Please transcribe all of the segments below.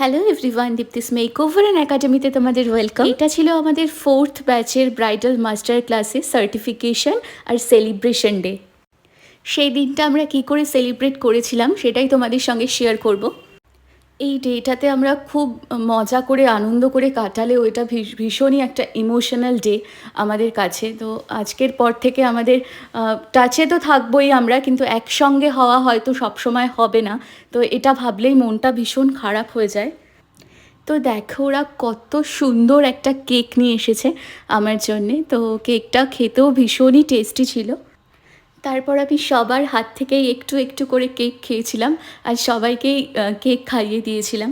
Hello everyone Dipti's make over and একাডেমিতে তোমাদের welcome এটা ছিল আমাদের ফোর্থ ব্যাচের ব্রাইডাল মাস্টার ক্লাসে সার্টিফিকেশন আর সেলিব্রেশন ডে সেই দিনটা আমরা কি করে সেলিব্রেট করেছিলাম সেটাই তোমাদের সঙ্গে শেয়ার করব। এই ডেটাতে আমরা খুব মজা করে, আনন্দ করে কাটালে ওইটা ভীষ- ভীষণই একটা ইমোশনাল ডে আমাদের কাছে। তো আজকের পর থেকে আমাদের টাচে তো থাকবোই আমরা, কিন্তু একসঙ্গে হওয়া হয়তো সবসময় হবে না। তো এটা ভাবলেই মনটা ভীষণ খারাপ হয়ে যায়। তো দেখো ওরা কত সুন্দর একটা কেক নিয়ে এসেছে আমার জন্যে। তো কেকটা খেতেও ভীষণই টেস্টি ছিল। তারপর আমি সবার হাত থেকেই একটু একটু করে কেক খেয়েছিলাম আর সবাইকেই কেক খাইয়ে দিয়েছিলাম।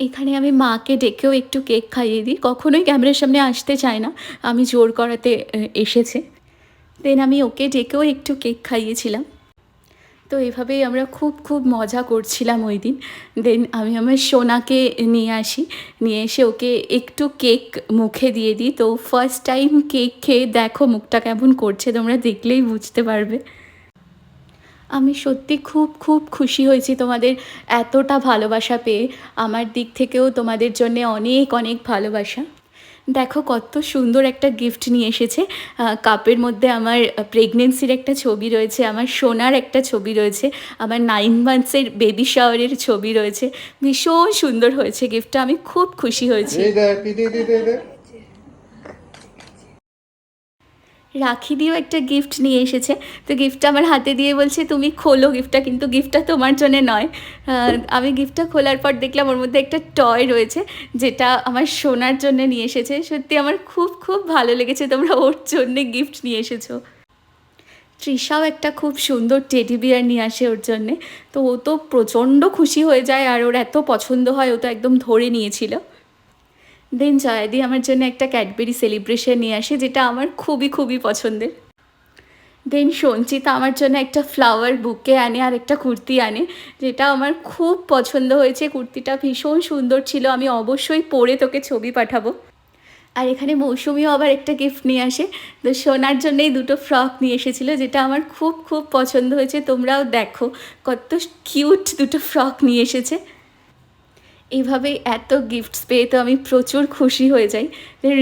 এখানে আমি মাকে ডেকেও একটু কেক খাইয়ে দিই। কখনোই ক্যামেরার সামনে আসতে চায় না। আমি জোর করাতে এসেছে। দেন আমি ওকে ডেকেও একটু কেক খাইয়েছিলাম। তো এভাবেই আমরা খুব খুব মজা করছিলাম ওই দিন। দেন আমি আমার সোনাকে নিয়ে আসি। নিয়ে এসে ওকে একটু কেক মুখে দিয়ে দিই। তো ফার্স্ট টাইম কেক খেয়ে দেখো মুখটা কেমন করছে, তোমরা দেখলেই বুঝতে পারবে। আমি সত্যি খুব খুব খুশি হয়েছি তোমাদের এতটা ভালোবাসা পেয়ে। আমার দিক থেকেও তোমাদের জন্য অনেক অনেক ভালোবাসা। দেখো, কত সুন্দর একটা গিফট নিয়ে এসেছে। কাপের মধ্যে আমার প্রেগনেন্সির একটা ছবি রয়েছে, আমার সোনার একটা ছবি রয়েছে, আমার নাইন মান্থসের বেবি শাওয়ারের ছবি রয়েছে। ভীষণ সুন্দর হয়েছে গিফটটা আমি খুব খুশি হয়েছি এই দেখ দিদি দিদি দেখ রাখি দিয়েও একটা গিফট নিয়ে এসেছে। তো গিফটটা আমার হাতে দিয়ে বলছে, তুমি খোলো গিফটটা কিন্তু গিফটটা তোমার জন্য নয়। আমি গিফটটা খোলার পর দেখলাম ওর মধ্যে একটা টয় রয়েছে, যেটা আমার সোনার জন্য নিয়ে এসেছে। সত্যি আমার খুব খুব ভালো লেগেছে, তোমরা ওর জন্যে গিফট নিয়ে এসেছ। তৃষাও একটা খুব সুন্দর টেডি বিয়ার নিয়ে আসে ওর জন্যে। তো ও তো প্রচণ্ড খুশি হয়ে যায়, আর ওর এত পছন্দ হয়, ও তো একদম ধরে নিয়েছিল। দেন জয়াদি আমার জন্য একটা ক্যাডবেরি সেলিব্রেশন নিয়ে আসে, যেটা আমার খুবই খুবই পছন্দের। দেন সঞ্চিতা আমার জন্য একটা ফ্লাওয়ার বুকে আনে, আর একটা কুর্তি আনে, যেটা আমার খুব পছন্দ হয়েছে। কুর্তিটা ভীষণ সুন্দর ছিল, আমি অবশ্যই পরে তোকে ছবি পাঠাবো। আর এখানে মৌসুমিও আবার একটা গিফট নিয়ে আসে। তো সোনার জন্যই দুটো ফ্রক নিয়ে এসেছিল, যেটা আমার খুব খুব পছন্দ হয়েছে। তোমরাও দেখো, কত কিউট দুটো ফ্রক নিয়ে এসেছে। এইভাবে এত গিফটস পেয়ে তো আমি প্রচুর খুশি হয়ে যাই।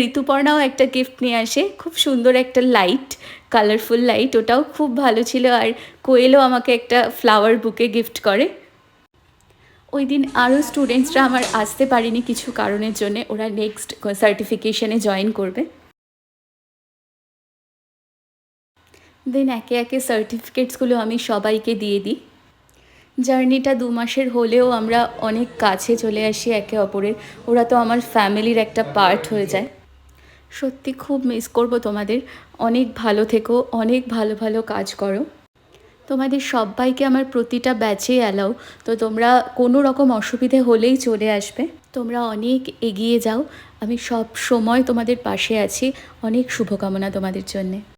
ঋতুপর্ণাও একটা গিফট নিয়ে আসে, খুব সুন্দর একটা লাইট কালারফুল লাইট ওটাও খুব ভালো ছিল। আর কোয়েলও আমাকে একটা ফ্লাওয়ার বুকে গিফট করে। ওই দিন আরও স্টুডেন্টসরা আমার আসতে পারেনি কিছু কারণের জন্য, ওরা নেক্সট সার্টিফিকেশনে জয়েন করবে। দেন একে একে সার্টিফিকেটসগুলো আমি সবাইকে দিয়ে দিই। জার্নিটা দু মাসের হলেও আমরা অনেক কাছে চলে আসি একে অপরের। ওরা তো আমার ফ্যামিলির একটা পার্ট হয়ে যায়। সত্যি খুব মিস করব তোমাদের। অনেক ভালো থেকো, অনেক ভালো ভালো কাজ করো। তোমাদের সবাইকে আমার প্রতিটা ব্যাচে অ্যালাও তো তোমরা কোনো রকম অসুবিধে হলেই চলে আসবে। তোমরা অনেক এগিয়ে যাও। আমি সব সময় তোমাদের পাশে আছি। অনেক শুভকামনা তোমাদের জন্যে।